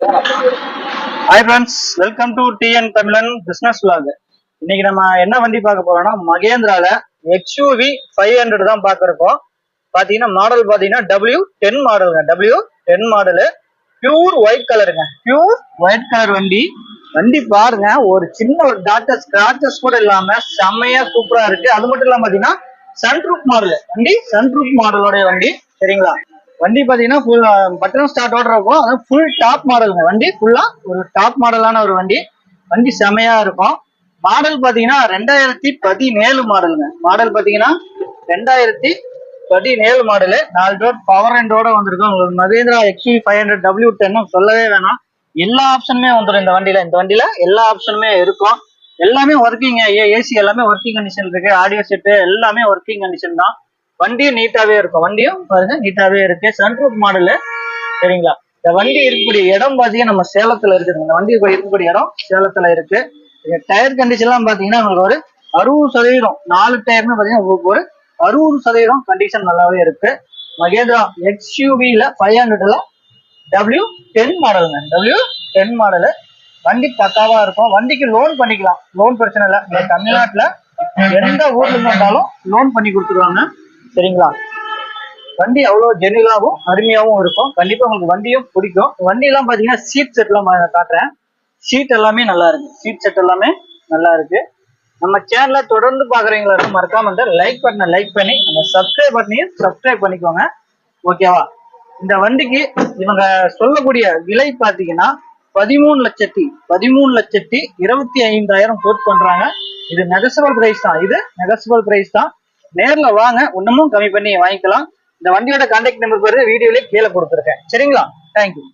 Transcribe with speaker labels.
Speaker 1: Hi friends welcome to TN Tamilan business vlog. இன்னைக்கு நம்ம என்ன வண்டி பார்க்க போறோம்னா மகேந்திரால எக்ஸ்யூவி ஃபைவ் ஹண்ட்ரட் தான் பார்க்க பாத்தீங்கன்னா மாடல் பாத்தீங்கன்னா டபிள்யூ டென் மாடலுங்க W ten model pure white கலருங்க பியூர் ஒயிட் கலர் வண்டி. வண்டி பாருங்க ஒரு சின்ன ஒரு டாட்டர் ஸ்கிராச்சஸ் கூட இல்லாம செம்மையா சூப்பரா இருக்கு. அது மட்டும் இல்லாம பாத்தீங்கன்னா சன்ரூப் மாடல் வண்டி சன்ரூப் மாடலோட வண்டி. சரிங்களா? வண்டி பாத்தீங்கன்னா ஃபுல் பட்டன் ஸ்டார்ட் இருக்கும் அது ஃபுல் டாப் மாடலுங்க வண்டி ஃபுல்லா ஒரு டாப் மாடலான ஒரு வண்டி. வண்டி செமையா இருக்கும். மாடல் பாத்தீங்கன்னா ரெண்டாயிரத்தி பதினேழு மாடலுங்க மாடல் பாத்தீங்கன்னா ரெண்டாயிரத்தி பதினேழு மாடலு நாலு டோர் பவர் அண்டோட வந்திருக்கும். உங்களுக்கு Mahindra XUV five hundred W ten சொல்லவே வேணாம். எல்லா ஆப்ஷனுமே வந்துடும் இந்த வண்டியில. இந்த வண்டியில எல்லா ஆப்ஷனுமே இருக்கும். எல்லாமே ஒர்க்கிங் ஏசி எல்லாமே ஒர்க்கிங் கண்டிஷன் இருக்கு. ஆடியோ செட்டு எல்லாமே ஒர்க்கிங் கண்டிஷன் தான். வண்டியும் நீட்டாவே இருக்கும். வண்டியும் பாருங்க நீட்டாவே இருக்கு. சன்ரூப் மாடலு சரிங்களா? இந்த வண்டி இருக்கக்கூடிய இடம் பாத்தீங்கன்னா நம்ம சேலத்துல இருக்குது. இந்த வண்டி இருக்கக்கூடிய இடம் சேலத்துல இருக்கு. டயர் கண்டிஷன் எல்லாம் பாத்தீங்கன்னா உங்களுக்கு ஒரு அறுபது சதவீதம் நாலு டயர்னு பாத்தீங்கன்னா ஒரு அறுபது சதவீதம் கண்டிஷன் நல்லாவே இருக்கு. மகேந்திரா எக்ஸ்யூவில ஃபைவ் ஹண்ட்ரட்ல டபிள்யூ டென் மாடலுங்க டபிள்யூ டென் மாடலு வண்டி பக்காவா இருக்கும். வண்டிக்கு லோன் பண்ணிக்கலாம். லோன் பிரச்சனை இல்லை. இந்த தமிழ்நாட்டுல எந்த ஊர்ல இருந்தாலும் லோன் பண்ணி கொடுத்துருவாங்க. சரிங்களா? வண்டி அவ்வளோ ஜெனிலாவும் அருமையாகவும் இருக்கும். கண்டிப்பாக உங்களுக்கு வண்டியும் பிடிக்கும். வண்டியெல்லாம் பார்த்தீங்கன்னா சீட் செட்லாம் நான் காட்டுறேன். சீட் எல்லாமே நல்லா இருக்கு. சீட் செட் எல்லாமே நல்லா இருக்கு. நம்ம சேனலை தொடர்ந்து பார்க்குறீங்களா இருந்தா மறக்காம இந்த லைக் பட்டனை லைக் பண்ணி அந்த சப்ஸ்கிரைப் பட்டனையும் சப்ஸ்கிரைப் பண்ணிக்கோங்க. ஓகேவா இந்த வண்டிக்கு இவங்க சொல்லக்கூடிய விலை பார்த்தீங்கன்னா பதிமூணு லட்சத்தி பதிமூணு லட்சத்தி இருபத்தி ஐந்தாயிரம் கோட் பண்றாங்க. இது நெகசபிள் பிரைஸ் தான். இது நெகசபிள் பிரைஸ் தான். நேர்ல வாங்க. இன்னமும் கம்மி பண்ணி வாங்கிக்கலாம். இந்த வண்டியோட கான்டாக்ட் நம்பர் பேரு வீடியோலயே கீழே கொடுத்துருக்கேன். சரிங்களா? தேங்க்யூ